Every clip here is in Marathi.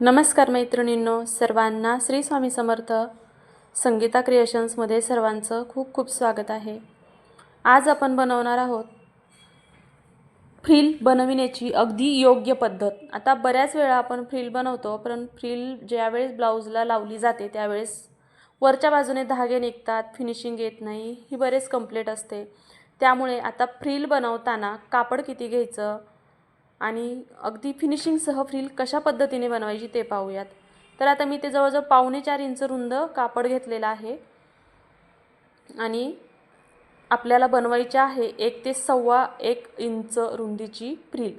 नमस्कार मैत्रिणींनो सर्वांना श्री स्वामी समर्थ संगीता क्रिएशन्समध्ये सर्वांचं खूप खूप स्वागत आहे. आज आपण बनवणार आहोत फ्रील बनविण्याची अगदी योग्य पद्धत. आता बऱ्याच वेळा आपण फ्रील बनवतो पण फ्रील ज्यावेळेस ब्लाऊजला लावली जाते त्यावेळेस वरच्या बाजूने धागे निघतात फिनिशिंग येत नाही ही बरेच कंप्लेंट असते. त्यामुळे आता फ्रील बनवताना कापड किती घ्यायचं आणि अगदी फिनिशिंगसह फ्रील कशा पद्धतीने बनवायची ते पाहूयात. तर आता मी ते जवळजवळ पावणे चार इंच रुंद कापड घेतलेलं आहे. आणि आपल्याला बनवायचे आहे एक ते सव्वा एक इंच रुंदीची फ्रील.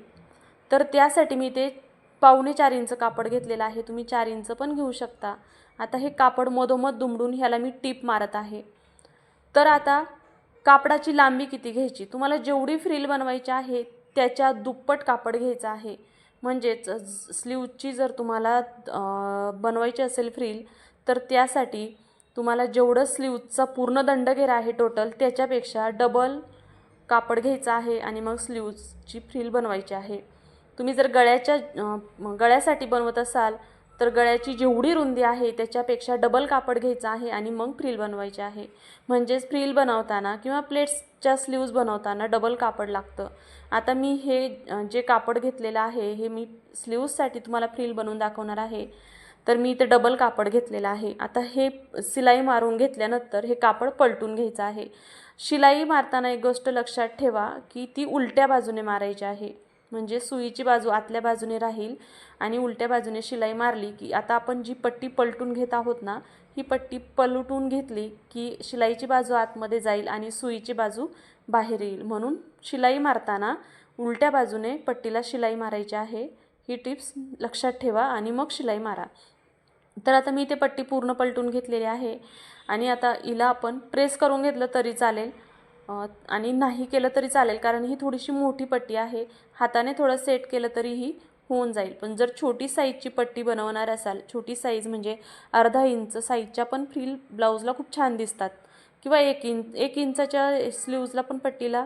तर त्यासाठी मी ते पावणे चार इंच कापड घेतलेलं आहे. तुम्ही चार इंच पण घेऊ शकता. आता हे कापड मधोमध दुमडून ह्याला मी टीप मारत आहे. तर आता कापडाची लांबी किती घ्यायची? तुम्हाला जेवढी फ्रील बनवायची आहे त्याच्या दुप्पट कापड घ्यायचं आहे. म्हणजेच स्लीवची जर तुम्हाला बनवायची असेल फ्रील तर त्यासाठी तुम्हाला जेवढं स्लीवचा पूर्ण दंडघेर आहे टोटल त्याच्यापेक्षा डबल कापड घ्यायचं आहे आणि मग स्लीवची फ्रील बनवायची आहे. तुम्ही जर गळ्याच्या गळ्यासाठी बनवत असाल तर गळ्याची जेवढी रुंदी आहे त्याच्यापेक्षा डबल कापड घ्यायचं आहे आणि मग फ्रील बनवायचे आहे. म्हणजेच फ्रील बनवताना किंवा प्लेट्सच्या स्लीव्ज बनवताना डबल कापड लागतं. आता मी हे जे कापड घेतलेलं आहे हे मी स्लीव्जसाठी तुम्हाला फ्रील बनवून दाखवणार आहे. तर मी इथे डबल कापड घेतलेलं आहे. आता हे सिलाई मारून घेतल्यानंतर हे कापड पलटून घ्यायचं आहे. शिलाई मारताना एक गोष्ट लक्षात ठेवा की ती उलट्या बाजूने मारायची आहे. म्हणजे सुईची बाजू आतल्या बाजूने राहील आणि उलट्या बाजूने शिलाई मारली की आता आपण जी पट्टी पलटून घेत आहोत ना ही पट्टी पलटून घेतली की शिलाईची बाजू आतमध्ये जाईल आणि सुईची बाजू बाहेर येईल. म्हणून शिलाई मारताना उलट्या बाजूने पट्टीला शिलाई मारायची आहे. ही टिप्स लक्षात ठेवा आणि मग शिलाई मारा. तर आता मी इथे पट्टी पूर्ण पलटून घेतलेली आहे आणि आता हिला आपण प्रेस करून घेतलं तरी चालेल. आणि नाही केलं तरी चालेल कारण ही थोडीशी मोठी पट्टी आहे. हाताने थोडं सेट केलं तरीही होऊन जाईल. पण जर छोटी साईजची पट्टी बनवणार असाल छोटी साईज म्हणजे अर्धा इंच साईजच्या पण फ्रील ब्लाऊजला खूप छान दिसतात. किंवा एक इंच एक इंचाच्या स्लीव्जला पण पट्टीला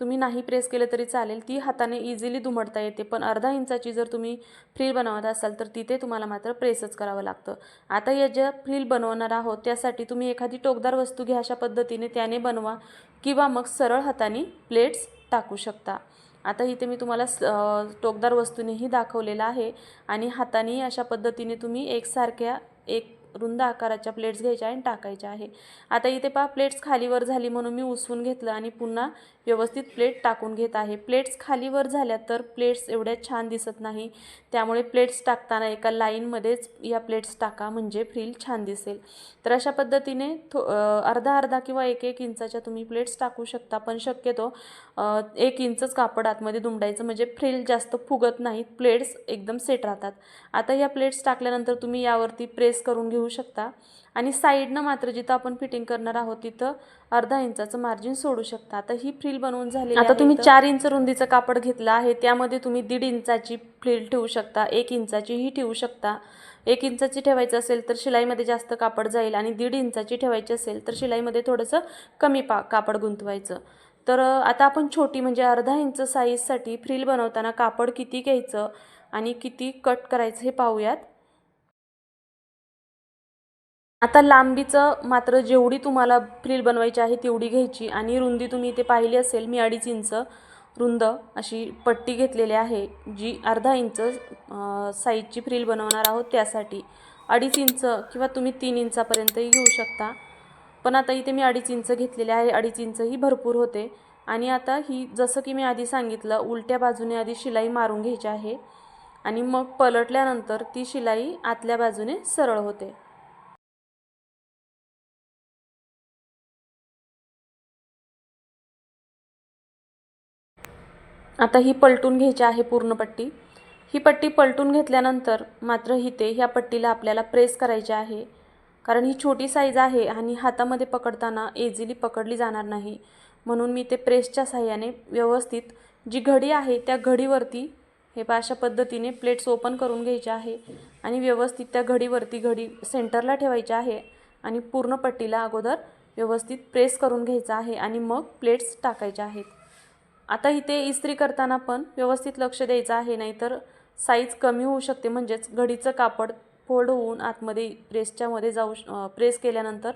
तुम्ही नाही प्रेस केलं तरी चालेल. ती हाताने इझिली दुमडता येते. पण अर्धा इंचाची जर तुम्ही फ्रील बनवत असाल तर तिथे तुम्हाला मात्र प्रेसच करावं लागतं. आता या ज्या फ्रील बनवणार आहोत त्यासाठी तुम्ही एखादी टोकदार वस्तू घ्या अशा पद्धतीने त्याने बनवा किंवा मग सरळ हाताने प्लेट्स टाकू शकता. आता इथे मी तुम्हाला स टोकदार वस्तूनेही दाखवलेलं आहे आणि हाताने अशा पद्धतीने तुम्ही एकसारख्या एक रुंद आकाराच्या प्लेट्स घ्यायच्या आणि टाकायच्या आहे. आता इथे पहा प्लेट्स खालीवर झाली म्हणून मी उसवून घेतलं आणि पुन्हा व्यवस्थित प्लेट टाकून घेत आहे. प्लेट्स खालीवर झाल्या तर प्लेट्स एवढ्या छान दिसत नाही. त्यामुळे प्लेट्स टाकताना एका लाईनमध्येच या प्लेट्स टाका म्हणजे फ्रील छान दिसेल. तर अशा पद्धतीने थो अर्धा अर्धा किंवा एक एक इंचाच्या तुम्ही प्लेट्स टाकू शकता पण शक्यतो एक इंचच कापड आतमध्ये दुमडायचं म्हणजे फ्रील जास्त फुगत नाहीत प्लेट्स एकदम सेट राहतात. आता या प्लेट्स टाकल्यानंतर तुम्ही यावरती प्रेस करून घेऊ शकता. आणि साईडनं मात्र जिथं आपण फिटिंग करणार आहोत तिथं अर्धा इंचाचं मार्जिन सोडू शकता. आता ही फ्रील बनवून झाली आता तुम्ही चार इंच रुंदीचं कापड घेतलं आहे त्यामध्ये तुम्ही दीड इंचाची फ्रील ठेवू शकता एक इंचाचीही ठेवू शकता. एक इंचाची ठेवायचं असेल तर शिलाईमध्ये जास्त कापड जाईल आणि दीड इंचाची ठेवायची असेल तर शिलाईमध्ये थोडंसं कमी पा कापड गुंतवायचं. तर आता आपण छोटी म्हणजे अर्धा इंच साईजसाठी फ्रील बनवताना कापड किती घ्यायचं आणि किती कट करायचं हे पाहूयात. आता लांबीचं मात्र जेवढी तुम्हाला फ्रील बनवायची आहे तेवढी घ्यायची आणि रुंदी तुम्ही इथे पाहिली असेल मी अडीच इंच रुंद अशी पट्टी घेतलेली आहे जी अर्धा इंच साईजची फ्रील बनवणार आहोत त्यासाठी. अडीच इंच किंवा तुम्ही तीन इंचापर्यंतही घेऊ शकता. पण आता इथे मी अडीच इंच घेतलेले आहे. अडीच इंच ही भरपूर होते. आणि आता ही जसं की मी आधी सांगितलं उलट्या बाजूने आधी शिलाई मारून घ्यायची आहे. आणि मग पलटल्यानंतर ती शिलाई आतल्या बाजूने सरळ होते. आता ही पलटून घ्यायची आहे पूर्ण पट्टी. ही पट्टी पलटून घेतल्यानंतर मात्र इथे ह्या पट्टीला आपल्याला प्रेस करायची आहे. कारण ही छोटी साईज आहे आणि हातामध्ये पकडताना एझिली पकडली जाणार नाही. म्हणून मी ते प्रेसच्या साह्याने व्यवस्थित जी घडी आहे त्या घडीवरती हे पहा अशा पद्धतीने प्लेट्स ओपन करून घ्यायच्या आहे आणि व्यवस्थित त्या घडीवरती घडी सेंटरला ठेवायची आहे आणि पूर्ण पट्टीला अगोदर व्यवस्थित प्रेस करून घ्यायचं आहे आणि मग प्लेट्स टाकायच्या आहेत. आता इथे इस्त्री करताना पण व्यवस्थित लक्ष द्यायचं आहे नाहीतर साईज कमी होऊ शकते म्हणजेच घडीचं कापड फोल्ड होऊन आतमध्ये प्रेसच्यामध्ये जाऊ श प्रेस केल्यानंतर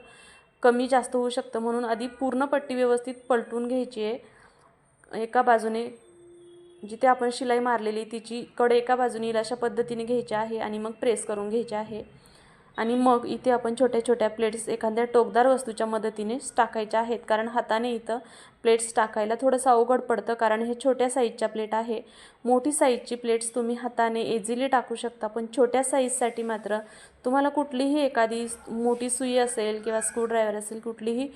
कमी जास्त होऊ शकतं म्हणून आधी पूर्ण पट्टी व्यवस्थित पलटून घ्यायची आहे. एका बाजूने जिथे आपण शिलाई मारलेली तिची कडे एका बाजूने येईल अशा पद्धतीने घ्यायची आहे आणि मग प्रेस करून घ्यायची आहे. आणि मग इथे आपण छोट्या छोट्या प्लेट्स एखाद्या टोकदार वस्तूच्या मदतीनेच टाकायच्या आहेत. कारण हाताने इथं प्लेट्स टाकायला थोडंसं अवघड पडतं. कारण हे छोट्या साईजच्या प्लेट आहे. मोठी साईजची प्लेट्स तुम्ही हाताने इझिली टाकू शकता. पण छोट्या साईजसाठी मात्र तुम्हाला कुठलीही एखादी मोठी सुई असेल किंवा स्क्रूड्रायव्हर असेल कुठलीही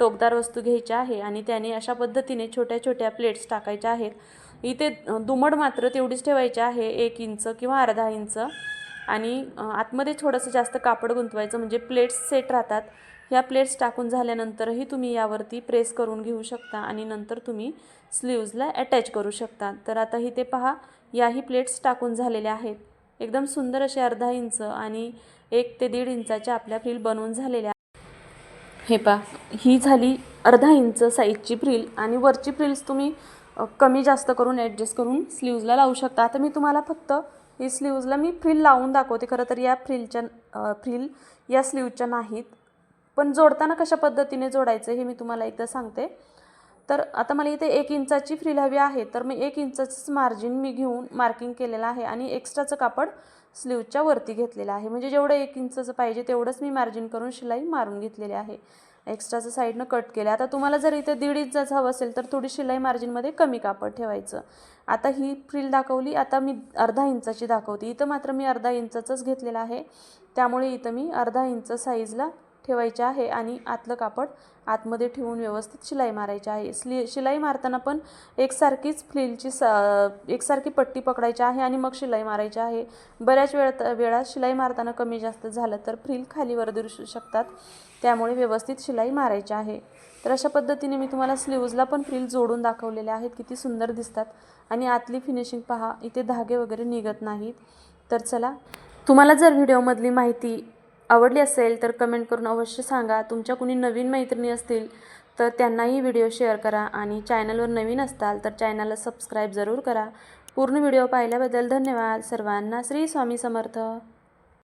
टोकदार वस्तू घ्यायची आहे आणि त्याने अशा पद्धतीने छोट्या छोट्या प्लेट्स टाकायच्या आहेत. इथे दुमड मात्र तेवढीच ठेवायची आहे. एक इंच किंवा अर्धा इंच. आणि आतमध्ये थोडंसं जास्त कापड गुंतवायचं म्हणजे प्लेट्स सेट राहतात. ह्या प्लेट्स टाकून झाल्यानंतरही तुम्ही यावरती प्रेस करून घेऊ शकता आणि नंतर तुम्ही स्लीव्जला अटॅच करू शकता. तर आता ते पहा याही प्लेट्स टाकून झालेल्या आहेत. एकदम सुंदर असे अर्धा इंच आणि एक ते दीड इंचाच्या आपल्या फ्रील बनवून झालेल्या हे पा ही झाली अर्धा इंच साईजची फ्रील आणि वरची फ्रील्स तुम्ही कमी जास्त करून ॲडजस्ट करून स्लीव्जला लावू शकता. आता मी तुम्हाला फक्त ही स्लीव्जला मी फ्रील लावून दाखवते. खरं तर या फ्रिलच्या फ्रिल फ्रील या स्लीवच्या नाहीत. पण जोडताना कशा पद्धतीने जोडायचं हे मी तुम्हाला एकदा सांगते. तर आता मला इथे एक इंचाची फ्रील हवी आहे. तर मी एक इंचाचंच मार्जिन मी घेऊन मार्किंग केलेलं आहे आणि एक्स्ट्राचं कापड स्लीवच्या वरती घेतलेलं आहे. म्हणजे जेवढं एक इंचाचं पाहिजे तेवढंच मी मार्जिन करून शिलाई मारून घेतलेली आहे. एक्स्ट्राचं साईडनं कट केलं आता तुम्हाला जर इथे दीड इंचाच हवं असेल तर थोडी शिलाई मार्जिनमध्ये कमी कापड ठेवायचं. आता ही फ्रील दाखवली आता मी अर्धा इंचाची दाखवते. इथं मात्र मी अर्धा इंचाचंच घेतलेलं आहे. त्यामुळे इथं मी अर्धा इंच साईजला ठेवायचे आहे आणि आतलं कापड आतमध्ये ठेवून व्यवस्थित शिलाई मारायची आहे. स्ली शिलाई मारताना पण एकसारखीच फ्लीलची स एकसारखी पट्टी पकडायची आहे आणि मग शिलाई मारायची आहे. बऱ्याच वेळात वेळा शिलाई मारताना कमी जास्त झालं तर फ्रील खालीवर दिसू शकतात. त्यामुळे व्यवस्थित शिलाई मारायची आहे. तर अशा पद्धतीने मी तुम्हाला स्लीव्जला पण फ्रील जोडून दाखवलेले आहेत. किती सुंदर दिसतात. आणि आतली फिनिशिंग पहा इथे धागे वगैरे निघत नाहीत. तर चला तुम्हाला जर व्हिडिओमधली माहिती आवडली असेल तर कमेंट करून अवश्य सांगा. तुमच्या कुणी नवीन मैत्रिणी असतील तर त्यांनाही व्हिडिओ शेअर करा आणि चॅनलवर नवीन असताल तर चॅनलला सबस्क्राईब जरूर करा. पूर्ण व्हिडिओ पाहिल्याबद्दल धन्यवाद. सर्वांना श्री स्वामी समर्थ.